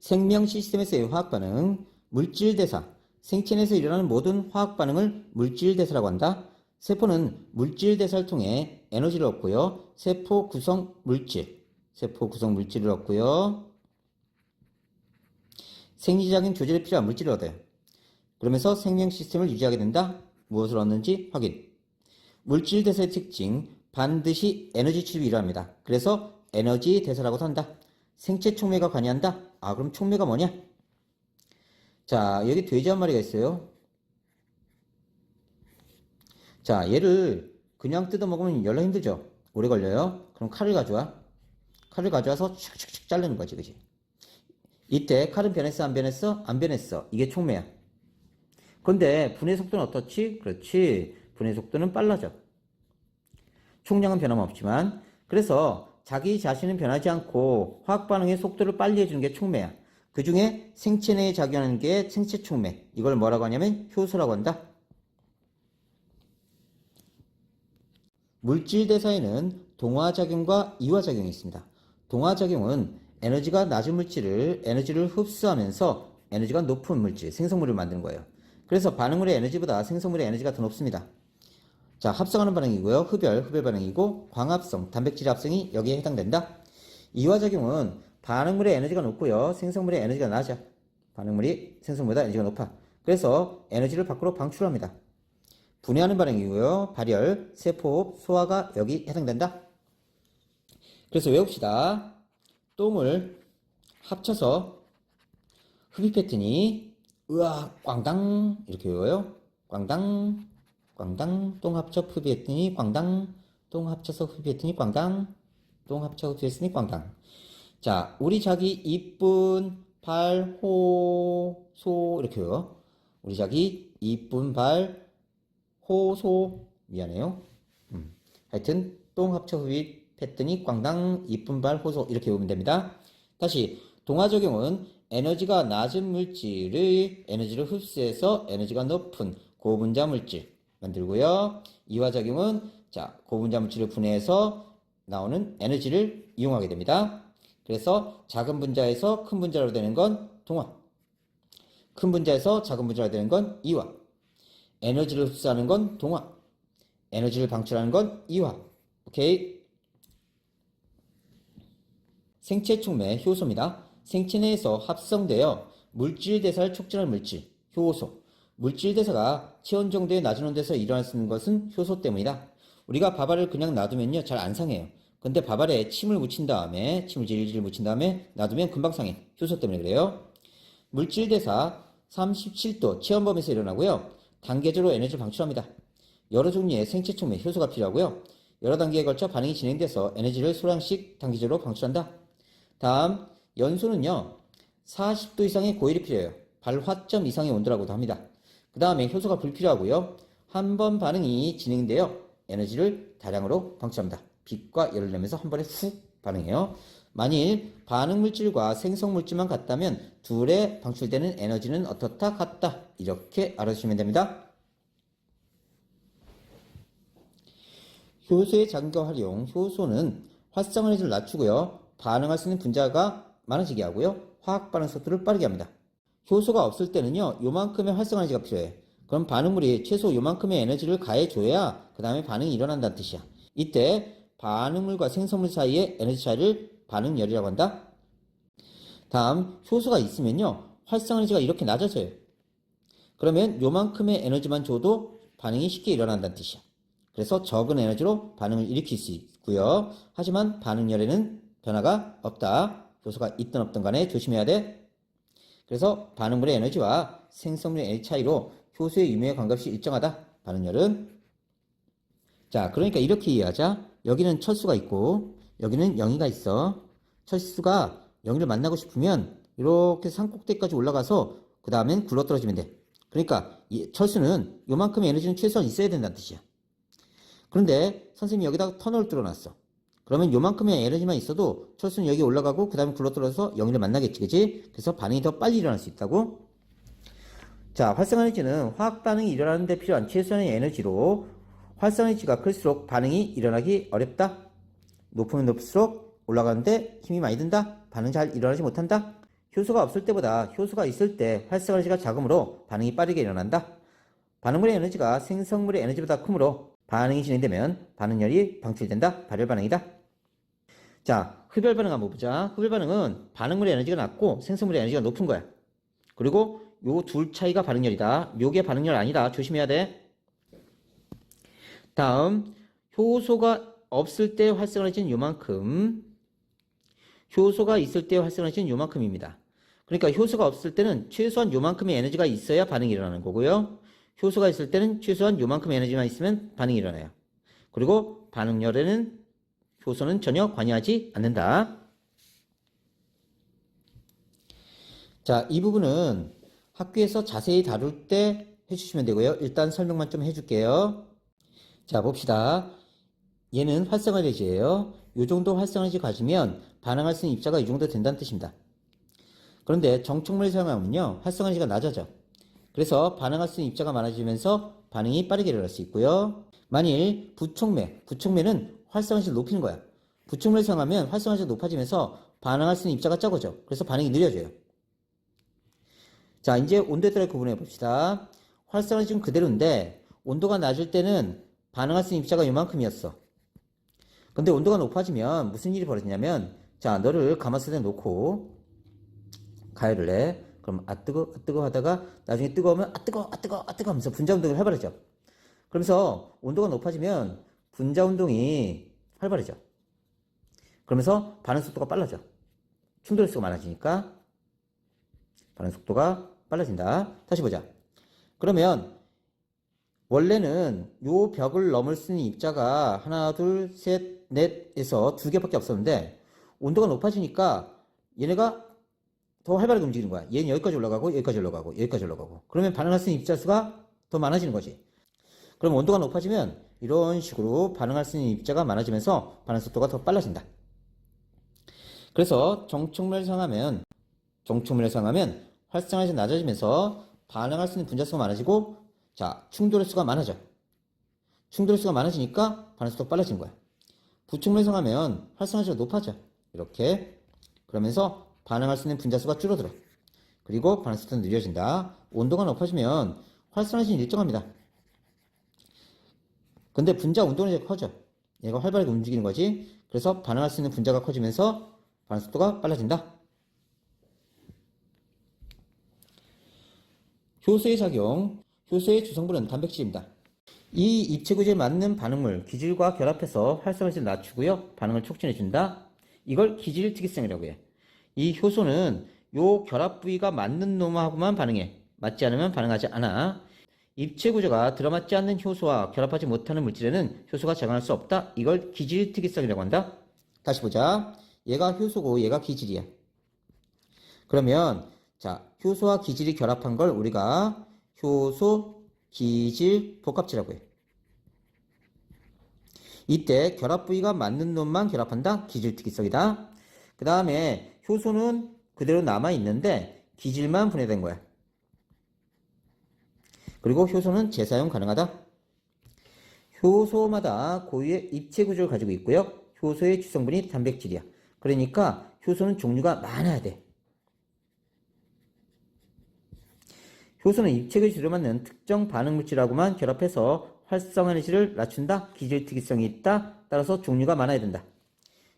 생명 시스템에서의 화학 반응, 물질 대사, 생체 내에서 일어나는 모든 화학 반응을 물질 대사라고 한다. 세포는 물질 대사를 통해 에너지를 얻고요. 세포 구성 물질, 세포 구성 물질을 얻고요. 생리적인 조절에 필요한 물질을 얻어요. 그러면서 생명 시스템을 유지하게 된다. 무엇을 얻는지 확인. 물질 대사의 특징, 반드시 에너지 취급이 일어납니다. 그래서 에너지 대사라고도 한다. 생체 촉매가 관여한다. 아, 그럼 촉매가 뭐냐? 자, 여기 돼지 한 마리가 있어요. 자, 얘를 그냥 뜯어 먹으면 열나 힘들죠? 오래 걸려요? 그럼 칼을 가져와. 칼을 가져와서 촥촥촥 자르는 거지, 그지? 이때 칼은 변했어, 안 변했어? 안 변했어. 이게 촉매야. 그런데 분해 속도는 어떻지? 그렇지. 분해 속도는 빨라져. 총량은 변함없지만. 그래서 자기 자신은 변하지 않고 화학 반응의 속도를 빨리 해주는 게 촉매야. 그 중에 생체 내에 작용하는 게 생체 촉매. 이걸 뭐라고 하냐면 효소라고 한다. 물질 대사에는 동화작용과 이화작용이 있습니다. 동화작용은 에너지가 낮은 물질을 에너지를 흡수하면서 에너지가 높은 물질, 생성물을 만드는 거예요. 그래서 반응물의 에너지보다 생성물의 에너지가 더 높습니다. 자, 합성하는 반응이고요. 흡열, 흡열 반응이고 광합성, 단백질 합성이 여기에 해당된다. 이화 작용은 반응물의 에너지가 높고요. 생성물의 에너지가 낮아. 반응물이 생성물보다 에너지가 높아. 그래서 에너지를 밖으로 방출합니다. 분해하는 반응이고요. 발열, 세포, 소화가 여기 해당된다. 그래서 외웁시다. 똥을 합쳐서 흡입했더니 으악 꽝당 이렇게 외워요. 꽝당 꽝당 똥 합쳐 흡입했더니 꽝당 똥 합쳐서 흡입했더니 꽝당 똥 합쳐 흡입했으니 꽝당 자 우리 자기 이쁜 발 호 소 이렇게 외워. 우리 자기 이쁜 발 호 소 미안해요. 음. 하여튼 똥 합쳐 흡입했더니 꽝당 이쁜 발 호소 이렇게 외우면 됩니다. 다시 동화 적용은 에너지가 낮은 물질의 에너지를 흡수해서 에너지가 높은 고분자 물질 만들고요. 이화작용은 자 고분자 물질을 분해해서 나오는 에너지를 이용하게 됩니다. 그래서 작은 분자에서 큰 분자로 되는 건 동화. 큰 분자에서 작은 분자로 되는 건 이화. 에너지를 흡수하는 건 동화. 에너지를 방출하는 건 이화. 오케이. 생체 촉매 효소입니다. 생체 내에서 합성되어 물질 대사를 촉진하는 물질, 효소. 물질 대사가 체온 정도의 낮은 온도에서 있는 것은 효소 때문이다. 우리가 밥알을 그냥 놔두면요, 잘 안 상해요. 근데 밥알에 침을 묻힌 다음에, 침을 질질 묻힌 다음에 놔두면 금방 상해. 효소 때문에 그래요. 물질 대사 37도 체온 범위에서 일어나고요. 단계적으로 에너지를 방출합니다. 여러 종류의 생체 촉매 효소가 필요하고요. 여러 단계에 걸쳐 반응이 진행돼서 에너지를 소량씩 단기적으로 방출한다. 다음 연소는요. 40도 이상의 고열이 필요해요. 발화점 이상의 온도라고도 합니다. 그 다음에 효소가 불필요하고요. 한 번 반응이 진행되어 에너지를 다량으로 방출합니다. 빛과 열을 내면서 한 번에 훅 반응해요. 만일 반응 물질과 생성 물질만 같다면 둘에 방출되는 에너지는 어떻다 같다 이렇게 알아주시면 됩니다. 효소의 장과 활용 효소는 활성 에너지를 낮추고요. 반응할 수 있는 분자가 많아지게 하고요. 화학 반응 속도를 빠르게 합니다. 효소가 없을 때는요. 요만큼의 활성 에너지가 필요해. 그럼 반응물이 최소 요만큼의 에너지를 가해줘야 그 다음에 반응이 일어난다는 뜻이야. 이때 반응물과 생성물 사이의 에너지 차이를 반응열이라고 한다. 다음 효소가 있으면요. 활성 에너지가 이렇게 낮아져요. 그러면 요만큼의 에너지만 줘도 반응이 쉽게 일어난다는 뜻이야. 그래서 적은 에너지로 반응을 일으킬 수 있고요. 하지만 반응열에는 변화가 없다. 효소가 있든 없든 간에 조심해야 돼. 그래서 반응물의 에너지와 생성물의 에너지 차이로 효소의 유무의 관계없이 일정하다. 반응열은. 자, 그러니까 이렇게 이해하자. 여기는 철수가 있고, 여기는 영희가 있어. 철수가 영희를 만나고 싶으면, 이렇게 산꼭대기까지 올라가서, 그 다음엔 굴러떨어지면 돼. 그러니까, 이 철수는 요만큼의 에너지는 최소한 있어야 된다는 뜻이야. 그런데, 선생님이 여기다가 터널을 뚫어놨어. 그러면 요만큼의 에너지만 있어도 철수는 여기 올라가고 그 다음에 굴러떨어져서 영희를 만나겠지, 그지? 그래서 반응이 더 빨리 일어날 수 있다고. 자, 활성 에너지는 화학 반응이 일어나는 데 필요한 최소한의 에너지로 활성 에너지가 클수록 반응이 일어나기 어렵다. 높으면 높을수록 올라가는데 힘이 많이 든다. 반응 잘 일어나지 못한다. 효소가 없을 때보다 효소가 있을 때 활성 에너지가 작으므로 반응이 빠르게 일어난다. 반응물의 에너지가 생성물의 에너지보다 크므로 반응이 진행되면 반응열이 방출된다. 발열 반응이다. 자, 흡열 반응 한번 보자. 흡열 반응은 반응물의 에너지가 낮고 생성물의 에너지가 높은 거야. 그리고 요 둘 차이가 반응열이다. 요게 반응열 아니다. 조심해야 돼. 다음, 효소가 없을 때 활성화해진 요만큼, 효소가 있을 때 활성화해진 요만큼입니다. 그러니까 효소가 없을 때는 최소한 요만큼의 에너지가 있어야 반응이 일어나는 거고요. 효소가 있을 때는 최소한 요만큼의 에너지만 있으면 반응이 일어나요. 그리고 반응열에는 효소는 전혀 관여하지 않는다. 자, 이 부분은 학교에서 자세히 다룰 때 해주시면 되고요. 일단 설명만 좀 해줄게요. 자, 봅시다. 얘는 활성화레지예요. 이 정도 활성화레지 가지면 반응할 수 있는 입자가 이 정도 된다는 뜻입니다. 그런데 정촉물을 사용하면요. 활성화레지가 낮아져. 그래서 반응할 수 있는 입자가 많아지면서 반응이 빠르게 일어날 수 있고요. 만일 부촉매, 부촉매는 활성화를 높이는 거야. 부촉매를 사용하면 활성화가 높아지면서 반응할 수 있는 입자가 적어져. 그래서 반응이 느려져요. 자, 이제 온도에 따라 구분해 봅시다. 활성화는 지금 그대로인데 온도가 낮을 때는 반응할 수 있는 입자가 이만큼이었어. 근데 온도가 높아지면 무슨 일이 벌어지냐면 자, 너를 가마솥에 놓고 가열을 해. 그럼 아 뜨거 아 뜨거 하다가 나중에 뜨거우면 아 뜨거 아 뜨거 아 뜨거 하면서 분자 운동을 해버리죠. 그러면서 온도가 높아지면 분자 운동이 활발해져. 그러면서 반응 속도가 빨라져. 충돌 수가 많아지니까 반응 속도가 빨라진다. 다시 보자. 그러면 원래는 요 벽을 넘을 수 있는 입자가 하나, 둘, 셋, 넷에서 두 개밖에 없었는데 온도가 높아지니까 얘네가 더 활발하게 움직이는 거야. 얘는 여기까지 올라가고 여기까지 올라가고 여기까지 올라가고 그러면 반응할 수 있는 입자 수가 더 많아지는 거지. 그럼 온도가 높아지면 이런 식으로 반응할 수 있는 입자가 많아지면서 반응 속도가 더 빨라진다. 그래서 정촉면을 사용하면 정촉면을 사용하면 활성화가 낮아지면서 반응할 수 있는 분자 수가 많아지고 자 충돌의 수가 많아져. 충돌의 수가 많아지니까 반응 속도가 빨라지는 거야. 부촉면을 사용하면 활성화가 높아져. 이렇게 그러면서 반응할 수 있는 분자 수가 줄어들어. 그리고 반응 속도는 느려진다. 온도가 높아지면 활성화는 일정합니다. 근데 분자 운동은 이제 커져. 얘가 활발하게 움직이는 거지. 그래서 반응할 수 있는 분자가 커지면서 반응 속도가 빨라진다. 효소의 작용. 효소의 주성분은 단백질입니다. 이 입체구조에 맞는 반응물, 기질과 결합해서 활성화를 낮추고요. 반응을 촉진해준다. 이걸 기질 특이성이라고 해. 이 효소는 요 결합 부위가 맞는 놈하고만 반응해. 맞지 않으면 반응하지 않아. 입체 구조가 들어맞지 않는 효소와 결합하지 못하는 물질에는 효소가 작용할 수 없다. 이걸 기질 특이성이라고 한다. 다시 보자. 얘가 효소고 얘가 기질이야. 그러면 자 효소와 기질이 결합한 걸 우리가 효소 기질 복합체라고 해. 이때 결합 부위가 맞는 놈만 결합한다. 기질 특이성이다. 그 다음에 효소는 그대로 남아 있는데 기질만 분해된 거야. 그리고 효소는 재사용 가능하다. 효소마다 고유의 입체 구조를 가지고 있고요. 효소의 주성분이 단백질이야. 그러니까 효소는 종류가 많아야 돼. 효소는 입체 구조에 맞는 특정 반응 물질하고만 결합해서 활성 에너지를 낮춘다. 기질 특이성이 있다. 따라서 종류가 많아야 된다.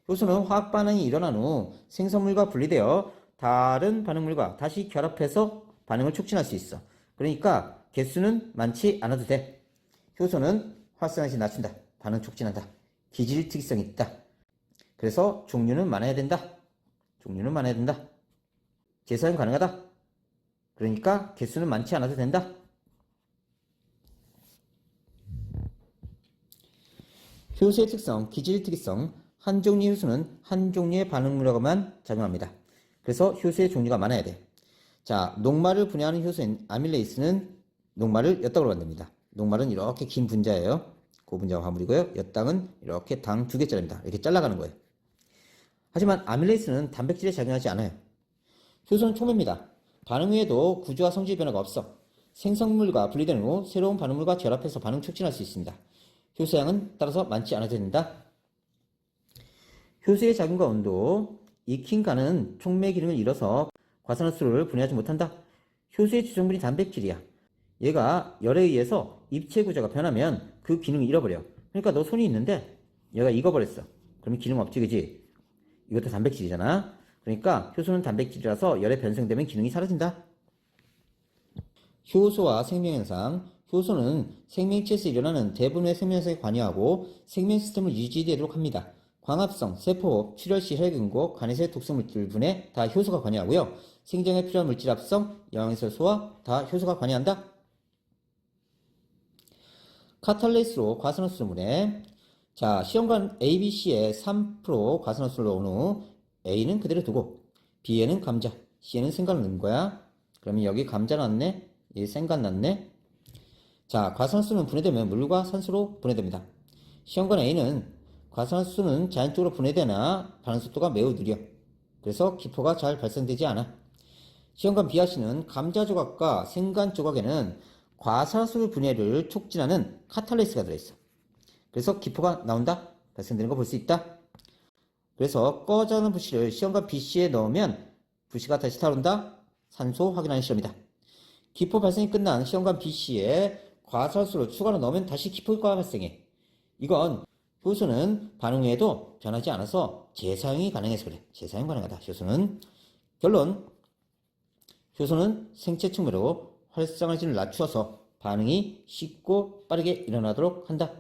효소는 화학 반응이 일어난 후 생성물과 분리되어 다른 반응물과 다시 결합해서 반응을 촉진할 수 있어. 그러니까 개수는 많지 않아도 돼. 효소는 활성화시 낮춘다. 반응 촉진한다. 기질 특이성이 있다. 그래서 종류는 많아야 된다. 종류는 많아야 된다. 재사용 가능하다. 그러니까 개수는 많지 않아도 된다. 효소의 특성, 기질 특이성, 한 종류의 효소는 한 종류의 반응물하고만 작용합니다. 그래서 효소의 종류가 많아야 돼. 자, 녹말을 분해하는 효소인 아밀레이스는 녹말을 엿당으로 만듭니다. 녹말은 이렇게 긴 분자예요. 고분자와 화물이고요. 엿당은 이렇게 당 두 개짜리입니다. 이렇게 잘라가는 거예요. 하지만 아밀레이스는 단백질에 작용하지 않아요. 효소는 촉매입니다. 반응 후에도 구조와 성질 변화가 없어. 생성물과 분리된 후 새로운 반응물과 결합해서 반응 촉진할 수 있습니다. 효소량은 따라서 많지 않아도 된다. 효소의 작용과 온도, 익힌 간은 촉매 기능을 잃어서 과산화수를 분해하지 못한다. 효소의 주성분이 단백질이야. 얘가 열에 의해서 입체 구조가 변하면 그 기능을 잃어버려. 그러니까 너 손이 있는데 얘가 익어버렸어. 그러면 기능 없지, 그지? 이것도 단백질이잖아. 그러니까 효소는 단백질이라서 열에 변성되면 기능이 사라진다. 효소와 생명현상. 효소는 생명체에서 일어나는 대부분의 생명현상에 관여하고 생명 시스템을 유지되도록 합니다. 광합성, 세포, 출혈시 혈균고, 간에서의 독성물질 분해 다 효소가 관여하고요. 생장에 필요한 물질 합성, 영양소 소화 다 효소가 관여한다. 카탈레이스로 과산화수를 분해. 자, 시험관 ABC에 3% 과산화수를 넣은 후 A는 그대로 두고 B에는 감자, C에는 생간을 넣는 거야. 그러면 여기 감자 났네, 이 생간 났네. 자, 과산화수는 분해되면 물과 산소로 분해됩니다. 시험관 A는 과산화수는 자연적으로 분해되나 반응 속도가 매우 느려. 그래서 기포가 잘 발생되지 않아. 시험관 B와 C는 감자 조각과 생간 조각에는 과산화수 분해를 촉진하는 카탈레이스가 들어있어. 그래서 기포가 나온다? 발생되는 거 볼 수 있다? 그래서 꺼져는 부시를 시험관 BC에 넣으면 부시가 다시 타오른다? 산소 확인하는 시험이다. 기포 발생이 끝난 시험관 BC에 과산화수를 추가로 넣으면 다시 기포가 발생해. 이건 효소는 반응 후에도 변하지 않아서 재사용이 가능해서 그래. 재사용 가능하다. 효소는. 결론. 효소는 생체 측면으로 활성화질을 낮추어서 반응이 쉽고 빠르게 일어나도록 한다.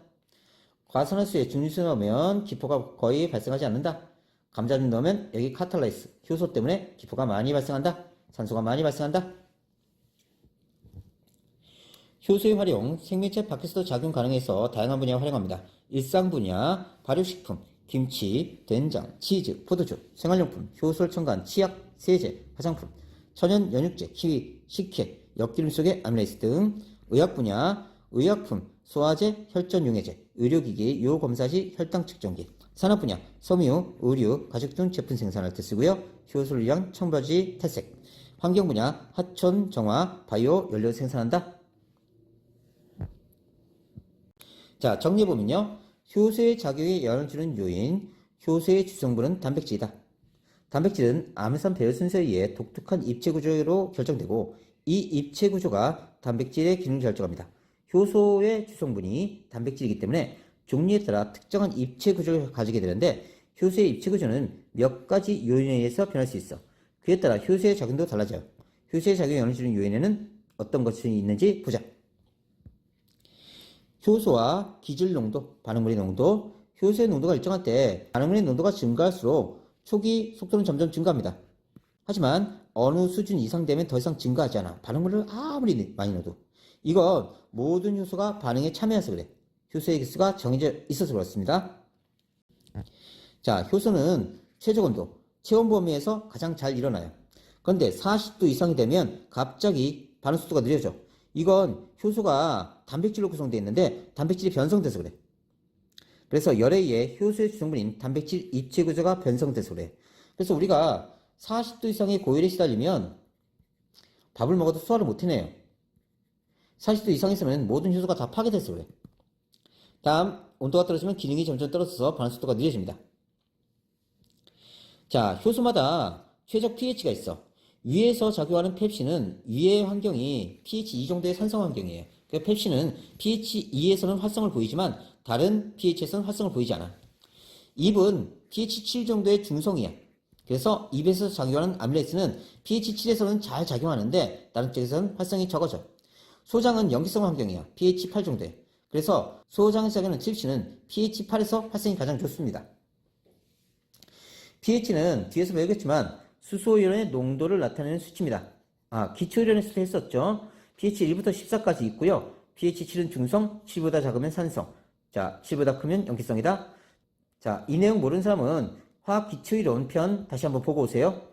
과산화수에 중류수 넣으면 기포가 거의 발생하지 않는다. 감자즙 넣으면 여기 카탈라이스, 효소 때문에 기포가 많이 발생한다. 산소가 많이 발생한다. 효소의 활용, 생명체 밖에서도 작용 가능해서 다양한 분야에 활용합니다. 일상 분야, 발효식품, 김치, 된장, 치즈, 포도주, 생활용품, 효소를 첨가한 치약, 세제, 화장품, 천연 연육제, 키위, 식혜, 엿기름 속의 아밀레이스 등 의학 분야, 의약품, 소화제, 혈전용해제, 의료기기, 요검사 시, 혈당 측정기, 산업 분야, 섬유, 의류, 가죽 등 제품 생산할 때 쓰고요. 위한 청바지, 탈색, 환경 분야, 하천, 정화, 바이오, 연료 생산한다. 자, 정리해보면요. 효소의 작용에 영향을 주는 요인, 효소의 주성분은 단백질이다. 단백질은 아미산 배열 순서에 의해 독특한 입체 구조로 결정되고 이 입체 구조가 단백질의 기능을 결정합니다. 효소의 주성분이 단백질이기 때문에 종류에 따라 특정한 입체 구조를 가지게 되는데 효소의 입체 구조는 몇 가지 요인에 의해서 변할 수 있어. 그에 따라 효소의 작용도 달라져요. 효소의 작용에 영향을 주는 요인에는 어떤 것이 있는지 보자. 효소와 기질 농도, 반응물의 농도, 효소의 농도가 일정할 때 반응물의 농도가 증가할수록 초기 속도는 점점 증가합니다. 하지만 어느 수준 이상 되면 더 이상 증가하지 않아. 반응물을 아무리 많이 넣어도. 이건 모든 효소가 반응에 참여해서 그래. 효소의 개수가 정해져 있어서 그렇습니다. 자, 효소는 최저 온도, 체온 범위에서 가장 잘 일어나요. 그런데 40도 이상이 되면 갑자기 반응 속도가 느려져. 이건 효소가 단백질로 구성되어 있는데 단백질이 변성돼서 그래. 그래서 열에 의해 효소의 주성분인 단백질 입체 구조가 변성돼서 그래. 그래서 우리가 40도 이상의 고열에 시달리면 밥을 먹어도 소화를 못 해내요. 40도 이상 있으면 모든 효소가 다 파괴돼서 그래. 다음, 온도가 떨어지면 기능이 점점 떨어져서 반응 속도가 느려집니다. 자, 효소마다 최적 pH가 있어. 위에서 작용하는 펩신은 위의 환경이 pH 2 정도의 산성 환경이에요. 그 펩신은 pH 2에서는 활성을 보이지만 다른 pH에서는 활성을 보이지 않아. 입은 pH 7 정도의 중성이야. 그래서 입에서 작용하는 아밀레이스는 pH 7에서는 잘 작용하는데 다른 쪽에서는 활성이 적어져. 소장은 염기성 환경이야. pH 8 정도에. 그래서 소장에서 작용하는 칩시는 pH 8에서 활성이 가장 좋습니다. pH는 뒤에서 배우겠지만 수소이온의 농도를 나타내는 수치입니다. 아, 기초이온에서도 했었죠. pH 1부터 14까지 있고요. pH 7은 중성, 7보다 작으면 산성. 자, 7보다 크면 염기성이다. 자, 이 내용 모르는 사람은 화학 기초이론 편 다시 한번 보고 오세요.